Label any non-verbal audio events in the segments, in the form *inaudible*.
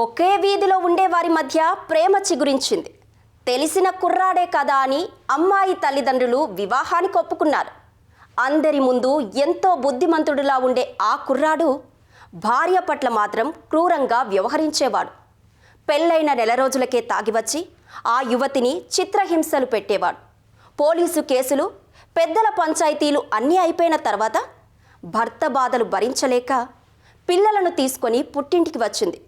ఒకే వీధిలో ఉండే వారి మధ్య ప్రేమ చిగురించింది. తెలిసిన కుర్రాడే కదా అని అమ్మాయి తల్లిదండ్రులు వివాహానికి ఒప్పుకున్నారు. అందరి ముందు ఎంతో బుద్ధిమంతుడిలా ఉండే ఆ కుర్రాడు భార్య పట్ల మాత్రం క్రూరంగా వ్యవహరించేవాడు. పెళ్ళైన నెల రోజులకే తాగివచ్చి ఆ యువతిని చిత్రహింసలు పెట్టేవాడు. పోలీసు కేసులు పెద్దల పంచాయతీలు అన్నీ అయిపోయిన తర్వాత భర్త బాధలు భరించలేక పిల్లలను తీసుకొని పుట్టింటికి వచ్చింది.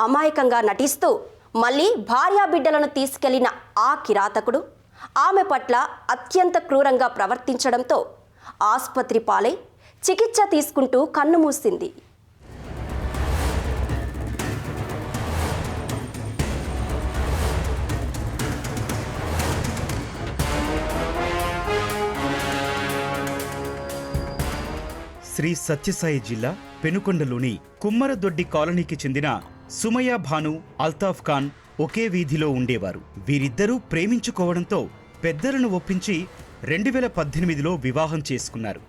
అమాయకంగా నటిస్తూ మళ్ళీ భార్యాబిడ్డలను తీసుకెళ్ళిన ఆ కిరాతకుడు ఆమె పట్ల అత్యంత క్రూరంగా ప్రవర్తించడంతో ఆసుపత్రి పాలై చికిత్స తీసుకుంటూ కన్నుమూసింది శ్రీ సత్యసాయి జిల్లా పెనుకొండలోని కుమ్మరదొడ్డి కాలనీకి చెందిన సుమయా భాను అల్తాఫ్ ఖాన్ ఒకే వీధిలో ఉండేవారు. వీరిద్దరూ ప్రేమించుకోవడంతో పెద్దలను ఒప్పించి రెండు వేల పద్దెనిమిదిలో వివాహం చేసుకున్నారు.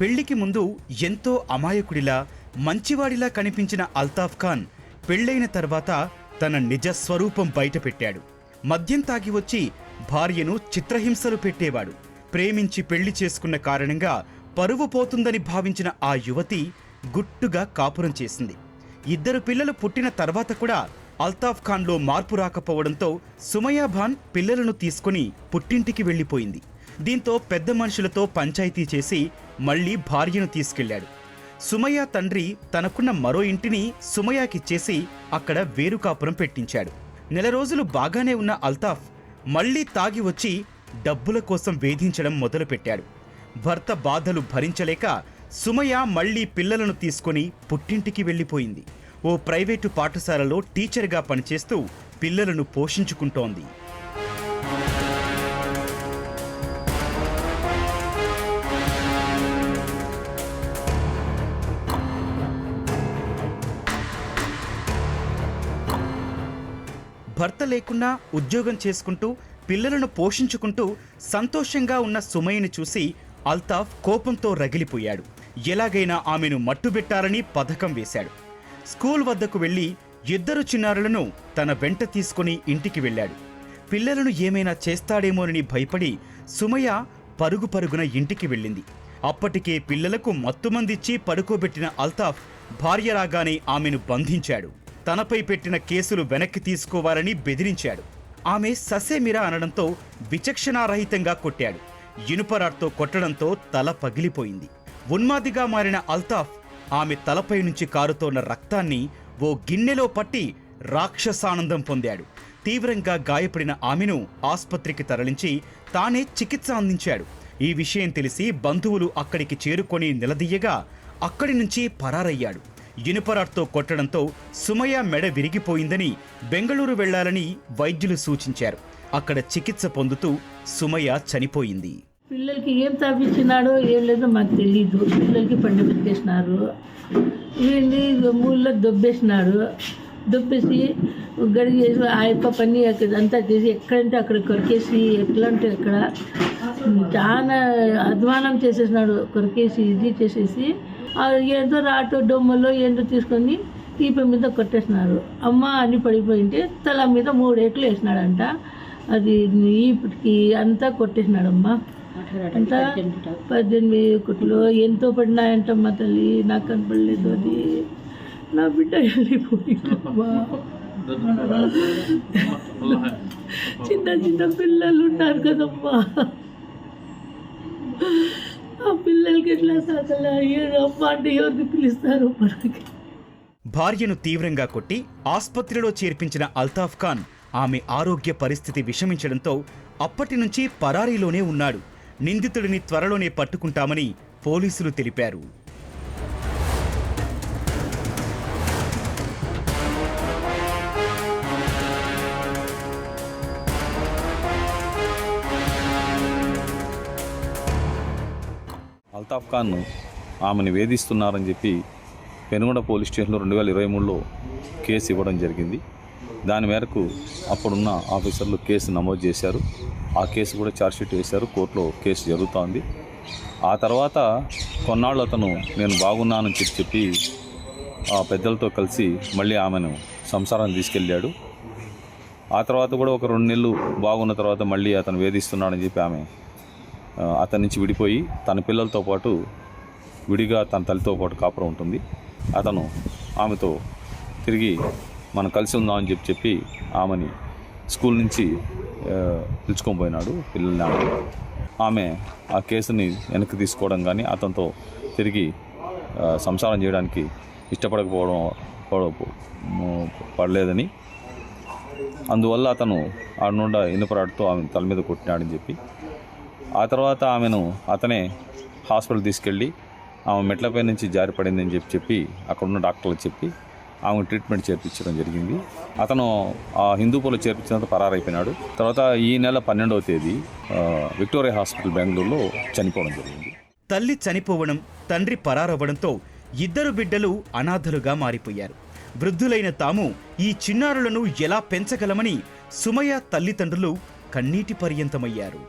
పెళ్ళికి ముందు ఎంతో అమాయకుడిలా మంచివాడిలా కనిపించిన అల్తాఫ్ ఖాన్ పెళ్ళైన తర్వాత తన నిజ స్వరూపం బయటపెట్టాడు. మద్యం తాగి వచ్చి భార్యను చిత్రహింసలు పెట్టేవాడు. ప్రేమించి పెళ్ళి చేసుకున్న కారణంగా పరువు పోతుందని భావించిన ఆ యువతి గుట్టుగా కాపురం చేసింది. ఇద్దరు పిల్లలు పుట్టిన తర్వాత కూడా అల్తాఫ్ ఖాన్లో మార్పు రాకపోవడంతో సుమయా భాన్ పిల్లలను తీసుకుని పుట్టింటికి వెళ్ళిపోయింది. దీంతో పెద్ద మనుషులతో పంచాయతీ చేసి మళ్ళీ భార్యను తీసుకెళ్ళాడు. సుమయ్య తండ్రి తనకున్న మరో ఇంటిని సుమయాకిచ్చేసి అక్కడ వేరు కాపురం పెట్టించాడు. నెల రోజులు బాగానే ఉన్న అల్తాఫ్ మళ్ళీ తాగి వచ్చి డబ్బుల కోసం వేధించడం మొదలుపెట్టాడు. భర్త బాధలు భరించలేక సుమయ మళ్ళీ పిల్లలను తీసుకొని పుట్టింటికి వెళ్ళిపోయింది. ఓ ప్రైవేటు పాఠశాలలో టీచర్గా పనిచేస్తూ పిల్లలను పోషించుకుంటోంది. భర్త లేకున్నా ఉద్యోగం చేసుకుంటూ పిల్లలను పోషించుకుంటూ సంతోషంగా ఉన్న సుమయ్యని చూసి అల్తాఫ్ కోపంతో రగిలిపోయాడు. ఎలాగైనా ఆమెను మట్టుబెట్టాలని పథకం వేశాడు. స్కూల్ వద్దకు వెళ్ళి ఇద్దరు చిన్నారులను తన వెంట తీసుకుని ఇంటికి వెళ్ళాడు. పిల్లలను ఏమైనా చేస్తాడేమోనని భయపడి సుమయ్య పరుగు పరుగున ఇంటికి వెళ్ళింది. అప్పటికే పిల్లలకు మత్తుమందిచ్చి పడుకోబెట్టిన అల్తాఫ్ భార్య రాగానే ఆమెను బంధించాడు. తనపై పెట్టిన కేసులు వెనక్కి తీసుకోవాలని బెదిరించాడు. ఆమె ససేమిరా అనడంతో విచక్షణారహితంగా కొట్టాడు. ఇనుపరాడ్తో కొట్టడంతో తల పగిలిపోయింది. ఉన్మాదిగా మారిన అల్తాఫ్ ఆమె తలపై నుంచి కారుతోన్న రక్తాన్ని ఓ గిన్నెలో పట్టి రాక్షసానందం పొందాడు. తీవ్రంగా గాయపడిన ఆమెను ఆస్పత్రికి తరలించి తానే చికిత్స అందించాడు. ఈ విషయం తెలిసి బంధువులు అక్కడికి చేరుకొని నిలదీయగా అక్కడి నుంచి పరారయ్యాడు. ఇనుపరాట్తో కొట్టడంతో సుమయ మెడ విరిగిపోయిందని బెంగళూరు వెళ్ళాలని వైద్యులు సూచించారు. అక్కడ చికిత్స పొందుతూ సుమయ చనిపోయింది. పిల్లలకి ఏం తాపించినాడో ఏం లేదో మాకు తెలియదు పిల్లలకి పండు పెట్టేసినారు. వీడిని ఊళ్ళో దొబ్బేసినాడు దొబ్బేసి గడిగేసి ఆ యొక్క పని అక్కడ అంతా చేసి ఎక్కడంటే అక్కడ కొరికేసి ఎట్లా అంటే అక్కడ చాలా అధ్వానం చేసేసినాడు. కొరికేసి ఇది చేసేసి ఏంటో ఏదో రాటో డొమ్మలో ఏంటో తీసుకొని తీపి మీద కొట్టేసినారు. అమ్మ అని పడిపోయింటే తల మీద మూడేట్లు వేసినాడంట. అది ఈపుకి అంతా కొట్టేసినాడమ్మా. అంతా పద్దెనిమిది కుట్లు. ఎంతో పడినాయంటమ్మా తల్లి. నాకు కనపడలేదు అది. నా బిడ్డ వెళ్ళిపోయిందమ్మా. *laughs* చిన్న చిన్న పిల్లలు ఉన్నారు కదమ్మా. ఆ పిల్లలకి ఎట్లా సాకలా అమ్మ అంటే ఎవరిని పిలుస్తారు మనకి? భార్యను తీవ్రంగా కొట్టి ఆస్పత్రిలో చేర్పించిన అల్తాఫ్ ఖాన్ ఆమె ఆరోగ్య పరిస్థితి విషమించడంతో అప్పటి నుంచి పరారీలోనే ఉన్నాడు. నిందితుడిని త్వరలోనే పట్టుకుంటామని పోలీసులు తెలిపారు. అల్తాఫ్ ఖాన్ ఆమెను వేధిస్తున్నారని చెప్పి పెనుగొండ పోలీస్ స్టేషన్లో రెండు వేల ఇరవై మూడులో కేసు ఇవ్వడం జరిగింది. దాని మేరకు అప్పుడున్న ఆఫీసర్లు కేసు నమోదు చేశారు. ఆ కేసు కూడా ఛార్జ్షీట్ వేశారు. కోర్టులో కేసు జరుగుతోంది. ఆ తర్వాత కొన్నాళ్ళు అతను నేను బాగున్నానని చెప్పి చెప్పి ఆ పెద్దలతో కలిసి మళ్ళీ ఆమెను సంసారాన్ని తీసుకెళ్ళాడు. ఆ తర్వాత కూడా ఒక రెండు నెలలు బాగున్న తర్వాత మళ్ళీ అతను వేధిస్తున్నాడని చెప్పి ఆమె అతని నుంచి విడిపోయి తన పిల్లలతో పాటు విడిగా తన తల్లితో పాటు కాపురం ఉంటుంది. అతను ఆమెతో తిరిగి మనం కలిసి ఉందామని చెప్పి చెప్పి ఆమెని స్కూల్ నుంచి పిలుచుకొని పోయినాడు పిల్లల్ని ఆమె ఆమె ఆ కేసుని వెనక్కి తీసుకోవడం కానీ అతనితో తిరిగి సంసారం చేయడానికి ఇష్టపడకపోవడం పడలేదని. అందువల్ల అతను ఆడనుండ ఇనుపరాడుతో ఆమె తల మీద కొట్టినాడని చెప్పి. ఆ తర్వాత ఆమెను అతనే హాస్పిటల్ తీసుకెళ్ళి ఆమె మెట్లపై నుంచి జారిపడిందని చెప్పి చెప్పి అక్కడున్న డాక్టర్లకు చెప్పి ఆమె ట్రీట్మెంట్ చేర్పించడం జరిగింది. అతను ఆ హిందూపూర్లో చేర్పించిన పరారైపోయినాడు. తర్వాత ఈ నెల పన్నెండవ తేదీ విక్టోరియా హాస్పిటల్ బెంగళూరులో చనిపోవడం జరిగింది. తల్లి చనిపోవడం తండ్రి పరారవ్వడంతో ఇద్దరు బిడ్డలు అనాథలుగా మారిపోయారు. వృద్ధులైన తాము ఈ చిన్నారులను ఎలా పెంచగలమని సుమయ తల్లిదండ్రులు కన్నీటి పర్యంతమయ్యారు.